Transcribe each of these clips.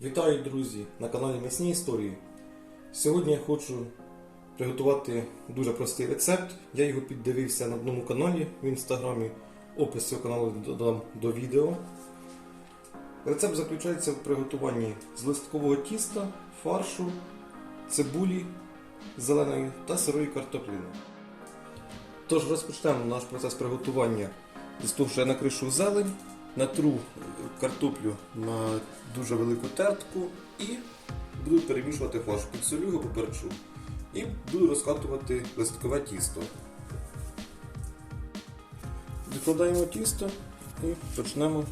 Вітаю, друзі, на каналі М'ясні Історії. Сьогодні я хочу приготувати дуже простий рецепт. Я його піддивився на одному каналі в інстаграмі. Опис цього каналу додам до відео. Рецепт заключається в приготуванні з листкового тіста, фаршу, цибулі зеленої та сирої картоплини. Тож розпочнемо наш процес приготування з того, що я накришу зелень, натру картоплю на дуже велику тертку і буду перемішувати фарш. Підсолю його поперчу. І буду розкатувати листкове тісто. Викладаємо тісто і почнемо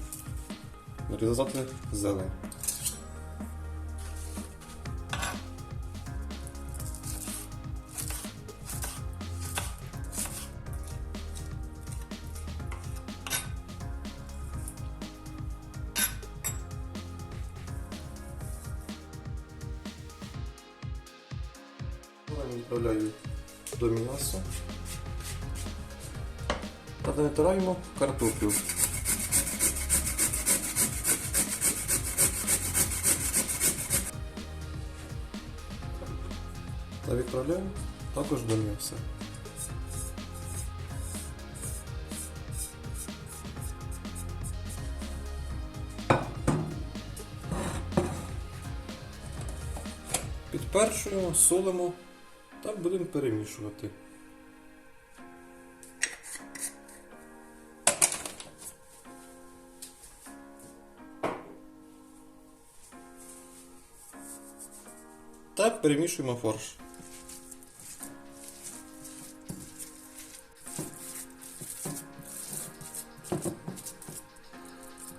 нарізати зелень. Відправляю до м'яса та витираємо картоплю. Та відправляємо також до м'яса. Підпершуємо, солимо та будемо перемішувати. Та перемішуємо фарш.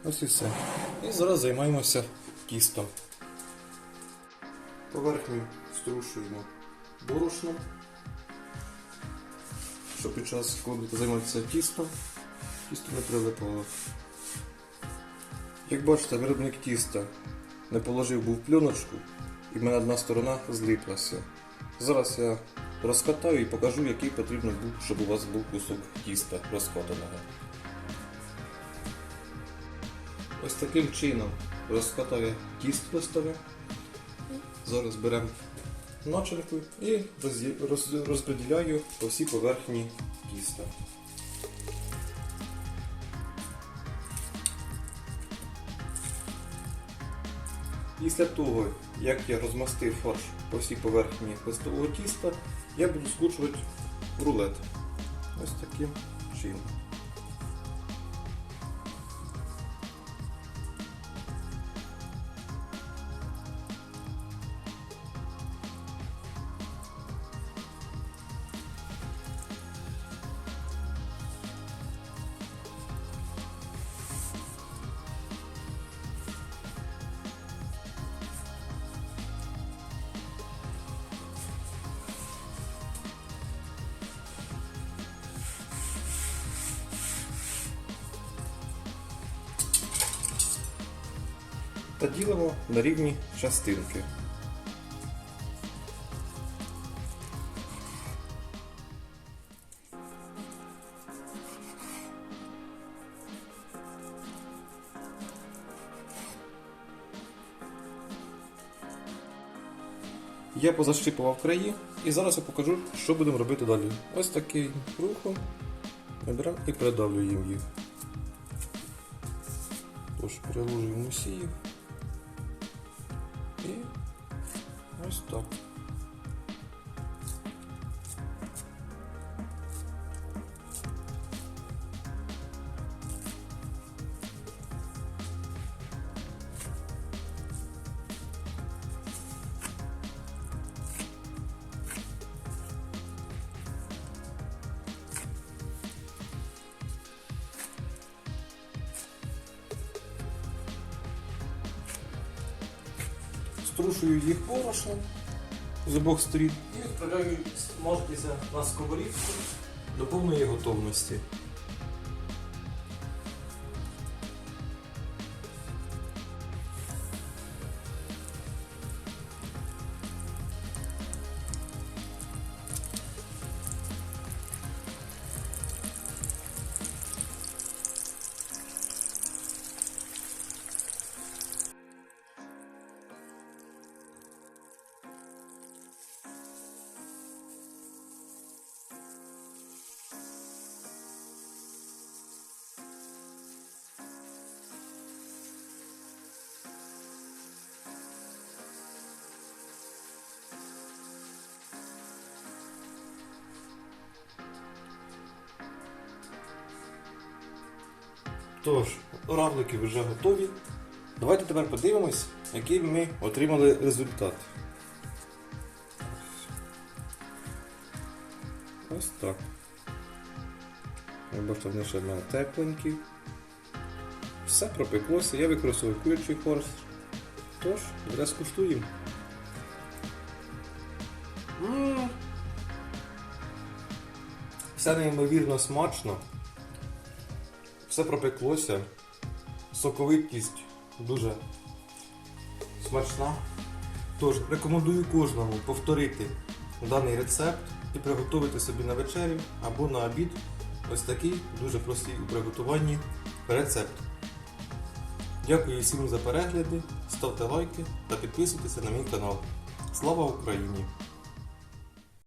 Ось і все. І зараз займаємося тістом. Поверхню струшуємо борошном, щоб під час, коли будете займатися тістом, тісто не прилипало. Як бачите, виробник тіста не положив був пленочку і в мене одна сторона злиплася. Зараз я розкатаю і покажу, який потрібно був, щоб у вас був кусок тіста розкатаного. Ось таким чином розкатаю тісто листове. Зараз беремо начинку і розподіляю по всій поверхні тіста. Після того, як я розмастив фарш по всій поверхні листового тіста, я буду скручувати рулет. Ось таким чином. Та ділимо на рівні частинки. Я позащипував краї і зараз я покажу, що будемо робити далі. Ось такий рухом беремо і придавлюємо їх. Тож переложуємо усі їх. І ось так. Струшую їх порошом з обох сторін і відправляю смажитися на сковорідку до повної готовності. Тож, равлики вже готові. Давайте тепер подивимось, який ми отримали результат. Ось так. Ви бачите, вони ще в мене тепленькі. Все пропеклося, я використовую курячий форс. Тож, зараз скуштуємо. М. Все неймовірно смачно. Все пропеклося. Соковитість дуже смачна. Тож рекомендую кожному повторити даний рецепт і приготувати собі на вечерю або на обід ось такий дуже простий у приготуванні рецепт. Дякую всім за перегляди, ставте лайки та підписуйтесь на мій канал. Слава Україні!